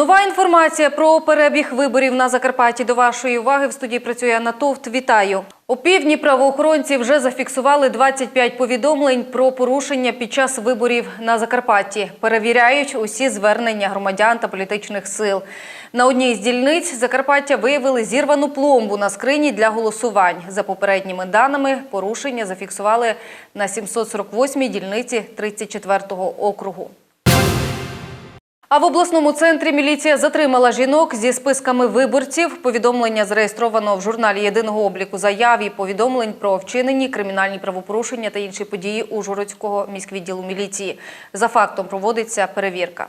Нова інформація про перебіг виборів на Закарпатті. До вашої уваги в студії працює Анна. Вітаю. У півдні правоохоронці вже зафіксували 25 повідомлень про порушення під час виборів на Закарпатті. Перевіряють усі звернення громадян та політичних сил. На одній з дільниць Закарпаття виявили зірвану пломбу на скрині для голосувань. За попередніми даними, порушення зафіксували на 748-й дільниці 34-го округу. А в обласному центрі міліція затримала жінок зі списками виборців. Повідомлення зареєстровано в журналі єдиного обліку заяв і повідомлень про вчинені кримінальні правопорушення та інші події Ужгородського міськвідділу міліції. За фактом проводиться перевірка.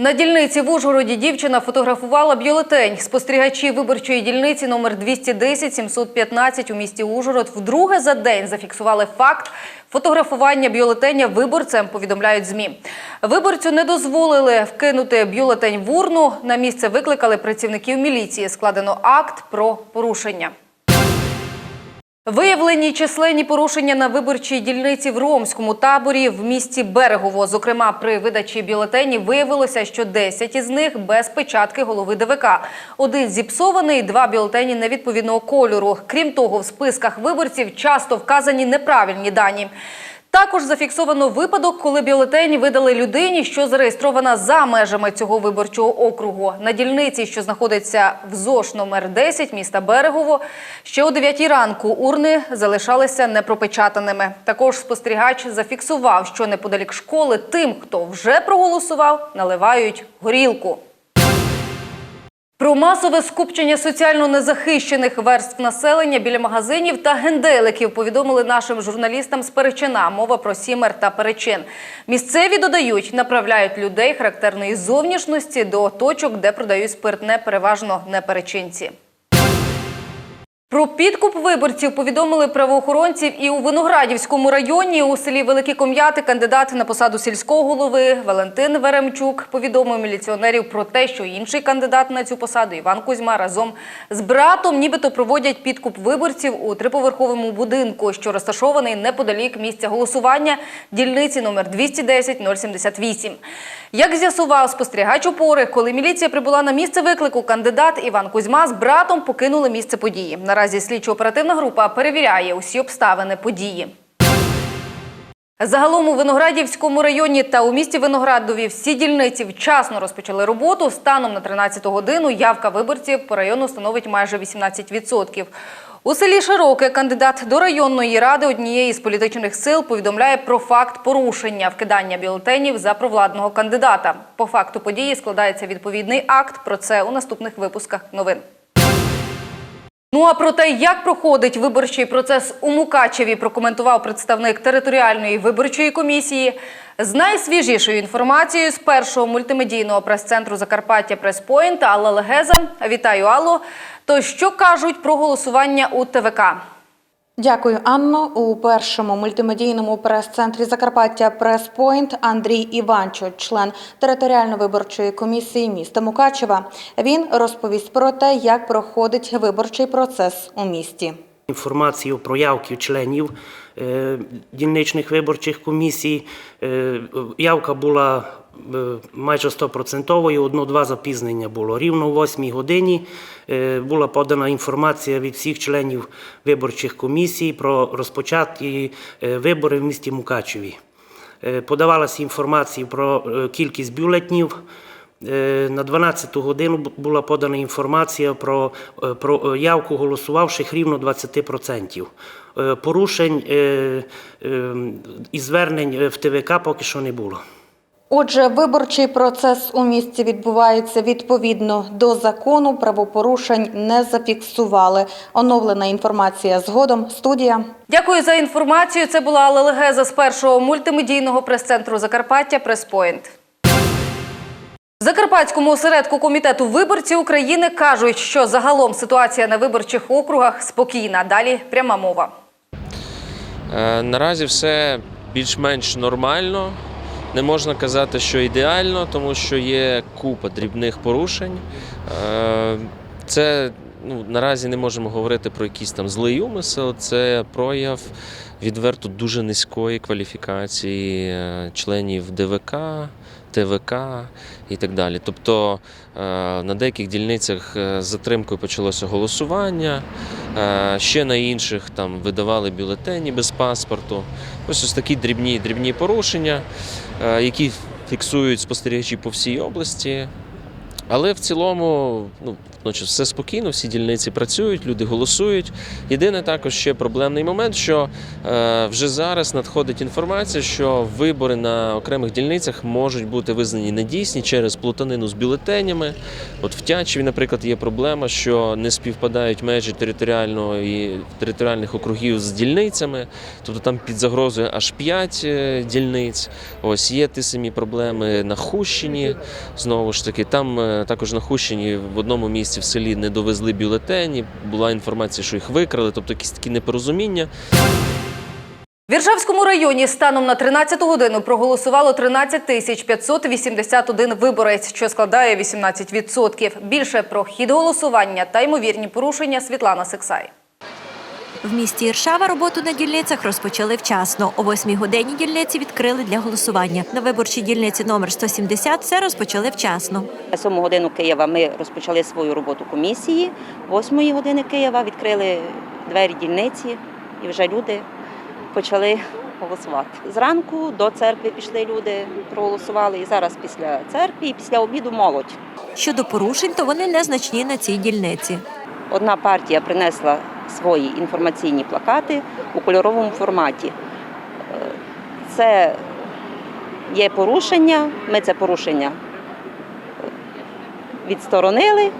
На дільниці в Ужгороді дівчина фотографувала бюлетень. Спостерігачі виборчої дільниці номер 210-715 у місті Ужгород вдруге за день зафіксували факт фотографування бюлетеня виборцем, повідомляють ЗМІ. Виборцю не дозволили вкинути бюлетень в урну. На місце викликали працівників міліції. Складено акт про порушення. Виявлені численні порушення на виборчій дільниці в Ромському таборі в місті Берегово. Зокрема, при видачі бюлетенів виявилося, що 10 із них без печатки голови ДВК. Один зіпсований, два бюлетені невідповідного кольору. Крім того, в списках виборців часто вказані неправильні дані. Також зафіксовано випадок, коли бюлетені видали людині, що зареєстрована за межами цього виборчого округу. На дільниці, що знаходиться в ЗОШ номер 10 міста Берегово, ще о 9 ранку урни залишалися непропечатаними. Також спостерігач зафіксував, що неподалік школи тим, хто вже проголосував, наливають горілку. Про масове скупчення соціально незахищених верств населення біля магазинів та генделиків повідомили нашим журналістам з Перечина. Мова про Сімер та Перечин. Місцеві додають, направляють людей характерної зовнішності до точок, де продають спиртне, переважно не перечинці. Про підкуп виборців повідомили правоохоронців і у Виноградівському районі у селі Великі Ком'яти кандидат на посаду сільського голови Валентин Веремчук повідомив міліціонерів про те, що інший кандидат на цю посаду Іван Кузьма разом з братом нібито проводять підкуп виборців у триповерховому будинку, що розташований неподалік місця голосування дільниці номер 210-078. Як з'ясував спостерігач опори, коли міліція прибула на місце виклику, кандидат Іван Кузьма з братом покинули місце події. Наразі слідчо-оперативна група перевіряє усі обставини події. Загалом у Виноградівському районі та у місті Виноградові всі дільниці вчасно розпочали роботу. Станом на 13 годину явка виборців по району становить майже 18%. У селі Широке кандидат до районної ради однієї з політичних сил повідомляє про факт порушення вкидання бюлетенів за провладного кандидата. По факту події складається відповідний акт. Про це у наступних випусках новин. Ну а про те, як проходить виборчий процес у Мукачеві, прокоментував представник територіальної виборчої комісії. З найсвіжішою інформацією з першого мультимедійного прес-центру Закарпаття Преспойнт Алла Легеза. Вітаю, Алло. То що кажуть про голосування у ТВК? Дякую, Анно. У першому мультимедійному прес-центрі Закарпаття Преспойнт Андрій Іванчо, член територіально-виборчої комісії міста Мукачева. Він розповість про те, як проходить виборчий процес у місті. Інформацію про явки членів е, дільничних виборчих комісій. Е, явка була майже 100%, одно-два запізнення було. Рівно о 8 годині е, була подана інформація від всіх членів виборчих комісій про розпочаті е, вибори в місті Мукачеві. Е, Подавалася інформація про е, кількість бюлетнів. Е, На 12 годину була подана інформація про, е, про е, явку голосувавших рівно 20%. Е, Порушень е, е, і звернень е, в ТВК поки що не було. Отже, виборчий процес у місті відбувається відповідно до закону. Правопорушень не зафіксували. Оновлена інформація згодом. Студія. Дякую за інформацію. Це була Алла Легеза з першого мультимедійного прес-центру Закарпаття Преспойнт. В Закарпатському осередку комітету виборці України кажуть, що загалом ситуація на виборчих округах спокійна. Далі пряма мова. Е, Наразі все більш-менш нормально. Не можна казати, що ідеально, тому що є купа дрібних порушень. Е, Це ну, наразі не можемо говорити про якийсь там злий умисел, це прояв відверто дуже низької кваліфікації е, членів ДВК, ТВК і так далі. Тобто на деяких дільницях е, з затримкою почалося голосування, е, ще на інших там видавали бюлетені без паспорту. Ось ось такі дрібні, дрібні порушення, е, які фіксують спостерігачі по всій області. Але в цілому, ну, водночас все спокійно, всі дільниці працюють, люди голосують. Єдине також ще проблемний момент, що е, вже зараз надходить інформація, що вибори на окремих дільницях можуть бути визнані недійсні через плутанину з бюлетенями. От в Тячеві, наприклад, є проблема, що не співпадають межі територіального територіальних округів з дільницями, тобто там під загрозою аж 5 дільниць. Ось є ті самі проблеми на Хущині. Знову ж таки, там е, також на Хущині в одному місці в селі не довезли бюлетені. Була інформація, що їх викрали, тобто якісь такі непорозуміння. В Іржавському районі станом на 13 годину проголосувало 13 тисяч 581 виборець, що складає 18%. Більше про хід голосування та ймовірні порушення Світлана Сексай. В місті Іршава роботу на дільницях розпочали вчасно. О 8 годині дільниці відкрили для голосування. На виборчій дільниці номер 170 все розпочали вчасно. На 7 годину Києва ми розпочали свою роботу комісії. 8 години Києва відкрили двері дільниці і вже люди почали голосувати. Зранку до церкви пішли люди, проголосували. І зараз після церкви і після обіду молодь. Щодо порушень, то вони незначні на цій дільниці. Одна партія принесла свої інформаційні плакати у кольоровому форматі. Е, Це є порушення. Ми це порушення відсторонили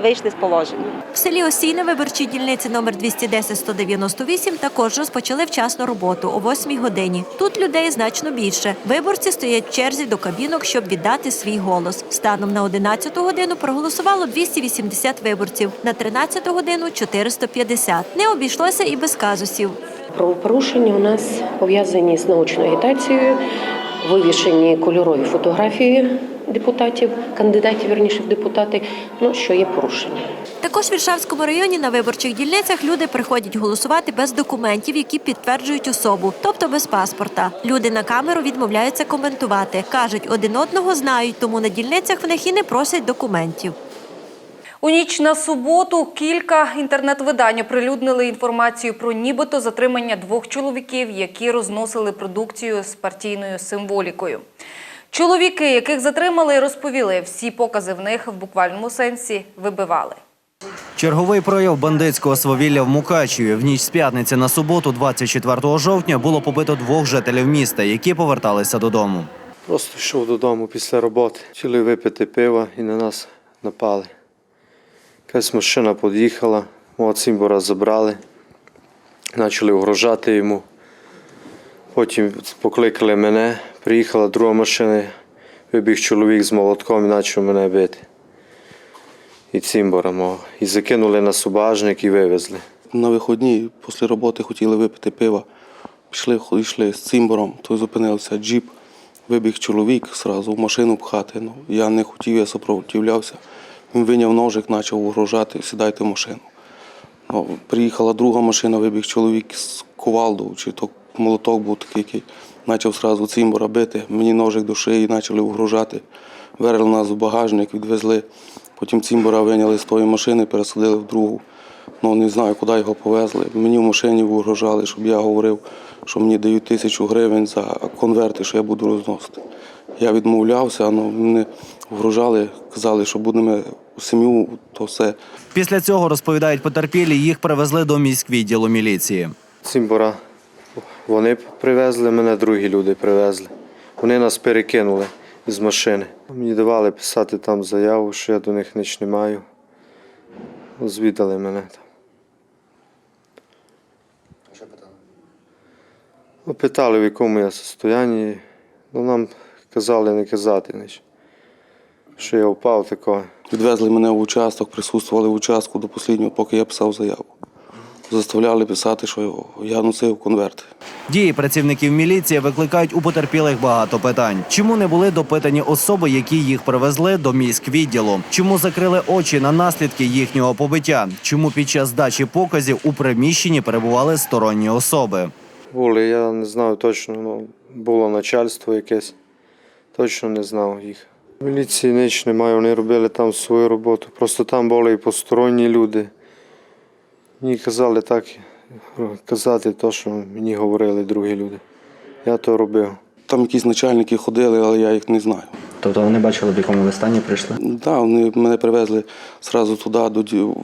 вийшли з положення. В селі Осій на виборчій дільниці номер 210-198 також розпочали вчасно роботу о 8 годині. Тут людей значно більше. Виборці стоять в черзі до кабінок, щоб віддати свій голос. Станом на 11 годину проголосувало 280 виборців, на 13 годину 450. Не обійшлося і без казусів. Правопорушення у нас пов'язані з научною агітацією, вивішені кольорові фотографії депутатів, кандидатів вірніше в депутати, ну що є порушення. Також в Іршавському районі на виборчих дільницях люди приходять голосувати без документів, які підтверджують особу, тобто без паспорта. Люди на камеру відмовляються коментувати. кажуть, один одного знають, тому на дільницях в них і не просять документів. У ніч на суботу кілька інтернет-видань оприлюднили інформацію про нібито затримання двох чоловіків, які розносили продукцію з партійною символікою. Чоловіки, яких затримали, розповіли, всі покази в них в буквальному сенсі вибивали. Черговий прояв бандитського свавілля в Мукачеві. В ніч з п'ятниці на суботу, 24 жовтня, було побито двох жителів міста, які поверталися додому. Просто йшов додому після роботи. Хотіли випити пиво і на нас напали. Якась машина під'їхала, мого цимбора забрали, почали угрожати йому. Потім покликали мене, приїхала друга машина, вибіг чоловік з молотком і почав мене бити. І цимбора мого. І закинули на субажник і вивезли. На виходні після роботи хотіли випити пива. Пішли, йшли з цимбором, то зупинився джіп. Вибіг чоловік зразу в машину пхати. Ну, я не хотів, я супротивлявся. Він виняв ножик, почав угрожати, сідайте в машину. Ну, приїхала друга машина, вибіг чоловік з кувалду, чи то молоток був такий, який почав зразу цимбора бити. Мені ножик до шиї почали угрожати. Верили нас в багажник, відвезли. Потім цимбора виняли з тої машини, пересадили в другу. Ну не знаю, куди його повезли. Мені в машині угрожали, щоб я говорив, що мені дають тисячу гривень за конверти, що я буду розносити. Я відмовлявся, але вони угрожали, казали, що будемо сім'ю, то все. Після цього розповідають потерпілі, їх привезли до міськвідділу міліції. Цимбора вони привезли, мене другі люди привезли. Вони нас перекинули з машини. Мені давали писати там заяву, що я до них ніч не маю. Звідали мене там. Що питали? Питали, в якому я состоянні. Ну, нам казали не казати ніч. Що я впав такого. Відвезли мене в участок, присутствували в участку до останнього, поки я писав заяву. Заставляли писати, що я носив конверти. Дії працівників міліції викликають у потерпілих багато питань. Чому не були допитані особи, які їх привезли до міськвідділу? Чому закрили очі на наслідки їхнього побиття? Чому під час здачі показів у приміщенні перебували сторонні особи? Були, я не знаю точно, ну, було начальство якесь. Точно не знав їх. Міліції ніч немає, вони робили там свою роботу. Просто там були і посторонні люди. Мені казали так казати те, що мені говорили другі люди. Я то робив. Там якісь начальники ходили, але я їх не знаю. Тобто вони бачили, в якому ви стані прийшли? Да, вони мене привезли зразу туди, до,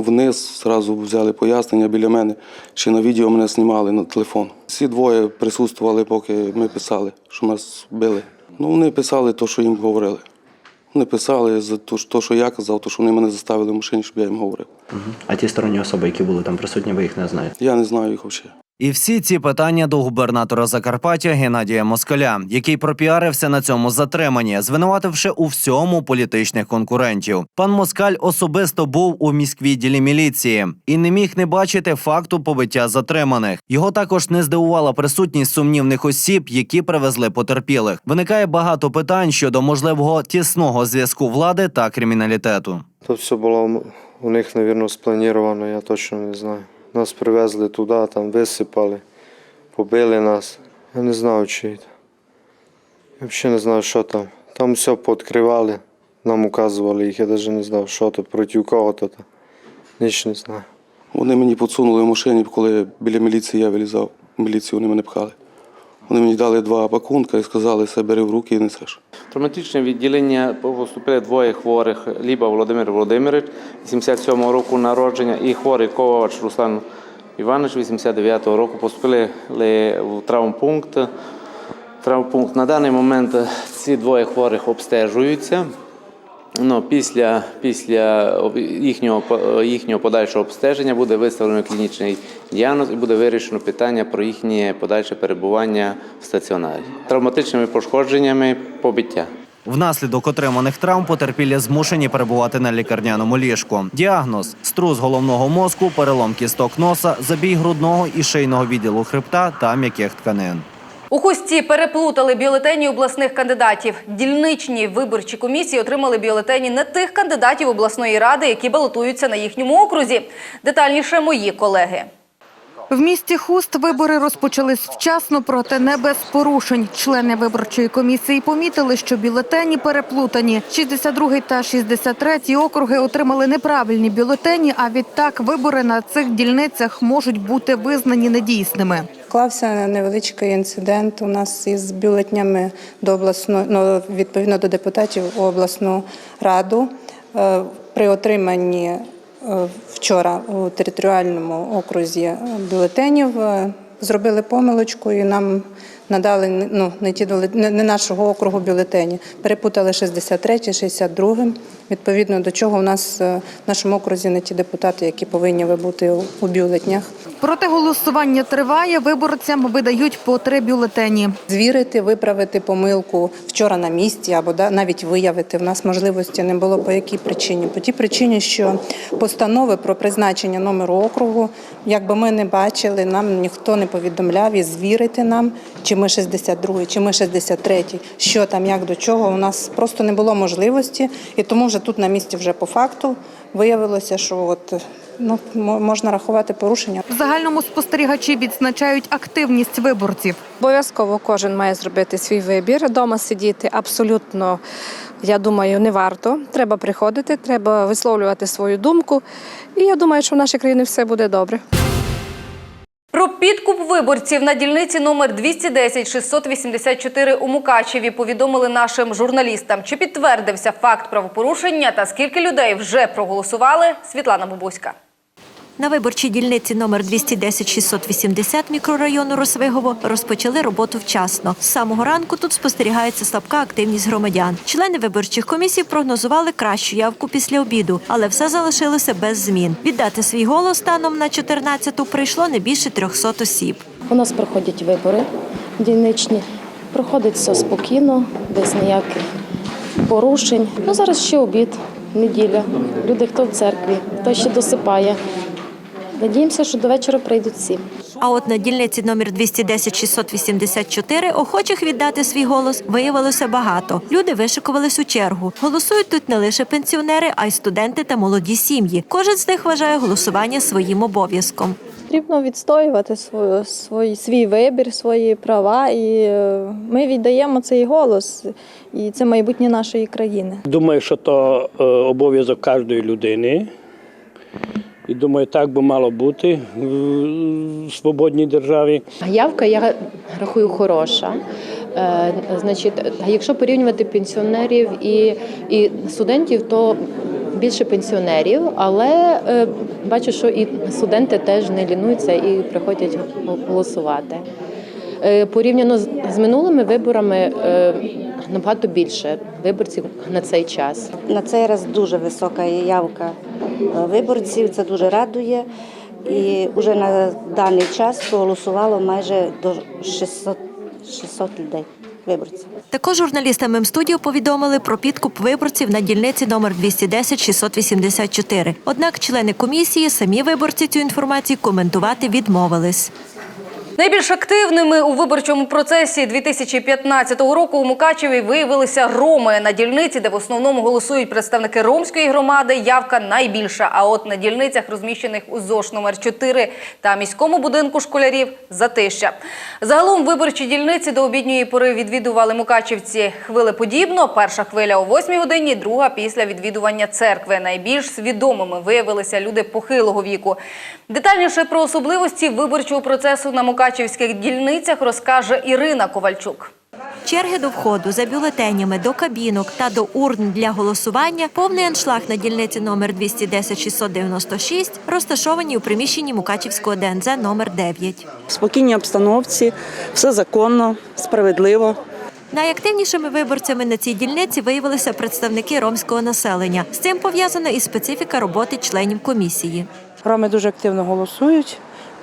вниз, зразу взяли пояснення біля мене. Ще на відео мене знімали на телефон. Всі двоє присутствували, поки ми писали, що нас били. Ну, вони писали те, що їм говорили. Вони писали за те, що- я казав, то, що вони мене заставили в машині, щоб я їм говорив. А ті сторонні особи, які були там присутні, ви їх не знаєте? Я не знаю їх взагалі. І всі ці питання до губернатора Закарпаття Геннадія Москаля, який пропіарився на цьому затриманні, звинувативши у всьому політичних конкурентів. Пан Москаль особисто був у міськвідділі міліції і не міг не бачити факту побиття затриманих. Його також не здивувала присутність сумнівних осіб, які привезли потерпілих. Виникає багато питань щодо можливого тісного зв'язку влади та криміналітету. То все було у них, мабуть, сплановано, я точно не знаю. Нас привезли туди, там висипали, побили нас. Я не знаю, чи. Я взагалі не знаю, що там. Там все пооткривали, нам указували їх, я навіть не знав, що то, проти кого то. Ніч не знаю. Вони мені подсунули в машині, коли біля міліції я вилізав. Міліцію вони мене пхали. Вони мені дали два пакунка і сказали, все бери в руки і несеш. Травматичне відділення поступили двоє хворих: Ліба Володимир Володимирович, 87-го року народження, і хворий Ковач Руслан Іванович, 89-го року, поступили в травмпункт. Травмпункт. На даний момент ці двоє хворих обстежуються. Ну, після, після їхнього, їхнього подальшого обстеження буде виставлено клінічний діагноз і буде вирішено питання про їхнє подальше перебування в стаціонарі. Травматичними пошкодженнями побиття. Внаслідок отриманих травм потерпілі змушені перебувати на лікарняному ліжку. Діагноз: струс головного мозку, перелом кісток носа, забій грудного і шийного відділу хребта та м'яких тканин. У хусті переплутали бюлетені обласних кандидатів. Дільничні виборчі комісії отримали бюлетені не тих кандидатів обласної ради, які балотуються на їхньому окрузі. Детальніше мої колеги. В місті Хуст вибори розпочались вчасно, проте не без порушень. Члени виборчої комісії помітили, що бюлетені переплутані. 62 та 63 округи отримали неправильні бюлетені, а відтак вибори на цих дільницях можуть бути визнані недійсними. Склався невеличкий інцидент у нас із бюлетнями до обласної, ну, відповідно до депутатів у обласну раду. Е, При отриманні вчора у територіальному окрузі бюлетенів е, зробили помилочку і нам надали ну, не, ті, не не нашого округу бюлетені. Перепутали 63 62 відповідно до чого у нас е, в нашому окрузі не ті депутати, які повинні бути у- у бюлетнях. Проте голосування триває, виборцям видають по три бюлетені. Звірити, виправити помилку вчора на місці або да, навіть виявити. В нас можливості не було по якій причині? По тій причині, що постанови про призначення номеру округу, якби ми не бачили, нам ніхто не повідомляв і звірити нам, чи ми 62, чи ми 63, що там, як до чого. У нас просто не було можливості, і тому вже тут на місці, вже по факту, виявилося, що от ну мо- можна рахувати порушення. В загальному спостерігачі відзначають активність виборців. Обов'язково кожен має зробити свій вибір. Дома сидіти абсолютно, я думаю, не варто. Треба приходити, треба висловлювати свою думку. І я думаю, що в нашій країні все буде добре. Про підкуп виборців на дільниці номер 210-684 у Мукачеві повідомили нашим журналістам. Чи підтвердився факт правопорушення та скільки людей вже проголосували? Світлана Бабуська. На виборчій дільниці номер 210-680 мікрорайону Росвигово розпочали роботу вчасно. З самого ранку тут спостерігається слабка активність громадян. Члени виборчих комісій прогнозували кращу явку після обіду, але все залишилося без змін. Віддати свій голос станом на 14-ту прийшло не більше 300 осіб. У нас проходять вибори дільничні. Проходить все спокійно, без ніяких порушень. Ну зараз ще обід, неділя. Люди хто в церкві, хто ще досипає. Надіємося, що до вечора прийдуть всі. А от на дільниці номер 210-684 охочих віддати свій голос виявилося багато. Люди вишикувались у чергу. Голосують тут не лише пенсіонери, а й студенти та молоді сім'ї. Кожен з них вважає голосування своїм обов'язком. потрібно відстоювати свою, свій, свій вибір, свої права, і е, ми віддаємо цей голос, і це майбутнє нашої країни. Думаю, що то е, обов'язок кожної людини. І думаю, так би мало бути в свободній державі. Явка я рахую хороша. Е, Значить, якщо порівнювати пенсіонерів і, і студентів, то більше пенсіонерів, але е, бачу, що і студенти теж не лінуються і приходять голосувати. Е, Порівняно з з минулими виборами е, набагато більше виборців на цей час. На цей раз дуже висока явка е, виборців, це дуже радує. І вже на даний час проголосувало майже до 600, 600 людей, виборців. Також журналістам Мемстудіо повідомили про підкуп виборців на дільниці номер 210-684. Однак члени комісії самі виборці цю інформацію коментувати відмовились. Найбільш активними у виборчому процесі 2015 року у Мукачеві виявилися роми на дільниці, де в основному голосують представники ромської громади. Явка найбільша. А от на дільницях, розміщених у ЗОШ номер 4 та міському будинку школярів затища. Загалом виборчі дільниці до обідньої пори відвідували мукачівці хвилеподібно. Перша хвиля о 8 годині, друга після відвідування церкви. Найбільш свідомими виявилися люди похилого віку. Детальніше про особливості виборчого процесу на мукачівських дільницях розкаже Ірина Ковальчук. Черги до входу за бюлетенями до кабінок та до урн для голосування, повний аншлаг на дільниці номер 210-696, розташовані у приміщенні Мукачівського ДНЗ номер 9. В спокійній обстановці, все законно, справедливо. Найактивнішими виборцями на цій дільниці виявилися представники ромського населення. З цим пов'язана і специфіка роботи членів комісії. Роми дуже активно голосують,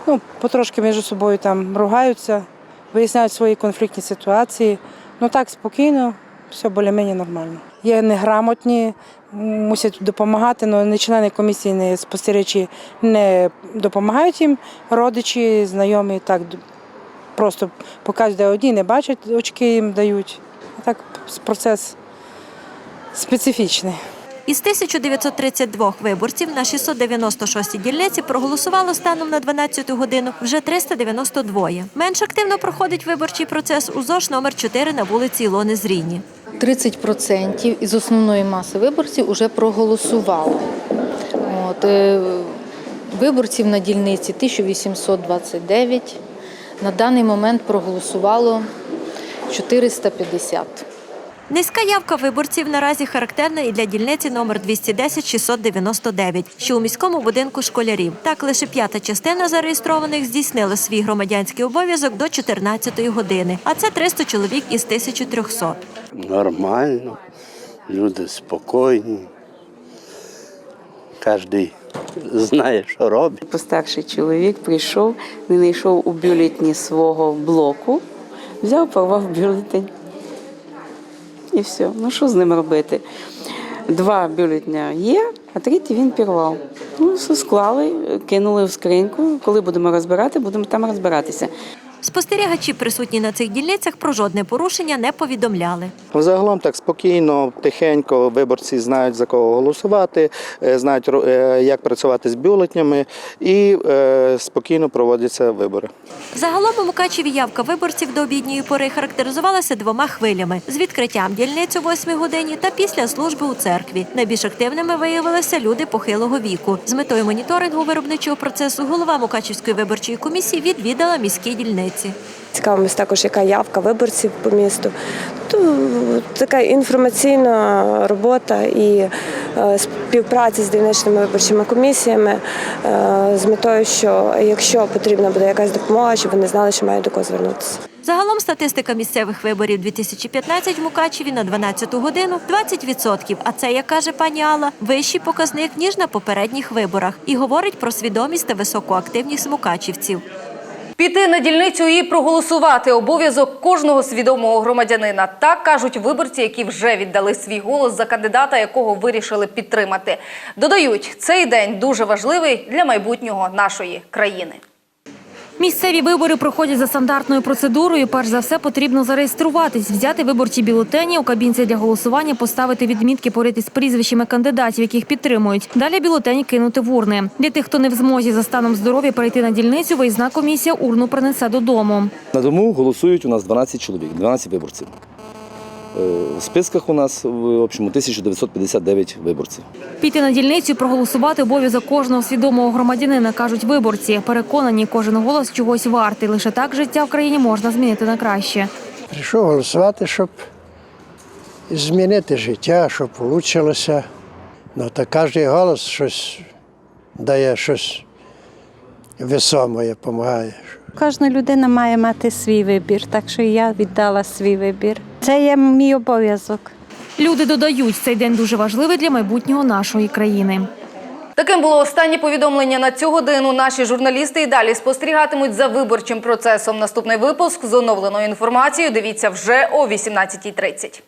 ну, потрошки між собою там ругаються, виясняють свої конфліктні ситуації. Ну так, спокійно, все більш-менш нормально. Є неграмотні, мусять допомагати, але не члени комісії, не спостерігачі не допомагають їм, родичі, знайомі так просто показують, де одні не бачать, очки їм дають. Так процес специфічний. Із 1932 виборців на 696-й дільниці проголосувало станом на 12 годину вже 392. Менш активно проходить виборчий процес у ЗОЖ номер 4 на вулиці Ілони Зріні. 30% із основної маси виборців вже проголосували. От, е, виборців на дільниці 1829. На даний момент проголосувало 450. Низька явка виборців наразі характерна і для дільниці номер 210-699, що у міському будинку школярів. Так, лише п'ята частина зареєстрованих здійснила свій громадянський обов'язок до 14-ї години, а це 300 чоловік із 1300. Нормально, люди спокійні. Кожен знає, що робить. Постарший чоловік прийшов, не знайшов у бюлетні свого блоку, взяв, порвав бюлетень. І все. Ну що з ним робити? Два бюлетня є, а третій він пірвав. Ну, все склали, кинули в скриньку. Коли будемо розбирати, будемо там розбиратися. Спостерігачі, присутні на цих дільницях, про жодне порушення не повідомляли. Загалом так спокійно, тихенько виборці знають за кого голосувати, е, знають е, як працювати з бюлетнями і е, спокійно проводяться вибори. Загалом у Мукачеві явка виборців до обідньої пори характеризувалася двома хвилями з відкриттям дільниць о 8 годині та після служби у церкві. Найбільш активними виявилися люди похилого віку. З метою моніторингу виробничого процесу голова Мукачівської виборчої комісії відвідала міські дільниці. Цікавимось також, яка явка виборців по місту. То така інформаційна робота і е, співпраця з дільничними виборчими комісіями е, з метою, що якщо потрібна буде якась допомога, щоб вони знали, що мають до кого звернутися. Загалом статистика місцевих виборів 2015 в Мукачеві на 12 годину 20%. А це, як каже пані Алла, вищий показник ніж на попередніх виборах і говорить про свідомість та високу активність мукачівців. Піти на дільницю і проголосувати обов'язок кожного свідомого громадянина. Так кажуть виборці, які вже віддали свій голос за кандидата, якого вирішили підтримати. Додають, цей день дуже важливий для майбутнього нашої країни. Місцеві вибори проходять за стандартною процедурою. Перш за все потрібно зареєструватись, взяти виборчі бюлетені у кабінці для голосування, поставити відмітки порити з прізвищами кандидатів, яких підтримують. Далі бюлетені кинути в урни. Для тих, хто не в змозі за станом здоров'я перейти на дільницю, виїзна комісія урну принесе додому. На дому голосують у нас 12 чоловік, 12 виборців. Е, В списках у нас в общому 1959 виборців. Піти на дільницю проголосувати обов'язок кожного свідомого громадянина, кажуть виборці. Переконані, кожен голос чогось вартий. Лише так життя в країні можна змінити на краще. Прийшов голосувати, щоб змінити життя, щоб вийшло. Ну, та кожен голос щось дає щось весоме, допомагає. Кожна людина має мати свій вибір, так що і я віддала свій вибір. Це є мій обов'язок. Люди додають, цей день дуже важливий для майбутнього нашої країни. Таким було останнє повідомлення на цю годину. Наші журналісти і далі спостерігатимуть за виборчим процесом. Наступний випуск з оновленою інформацією. Дивіться вже о 18.30.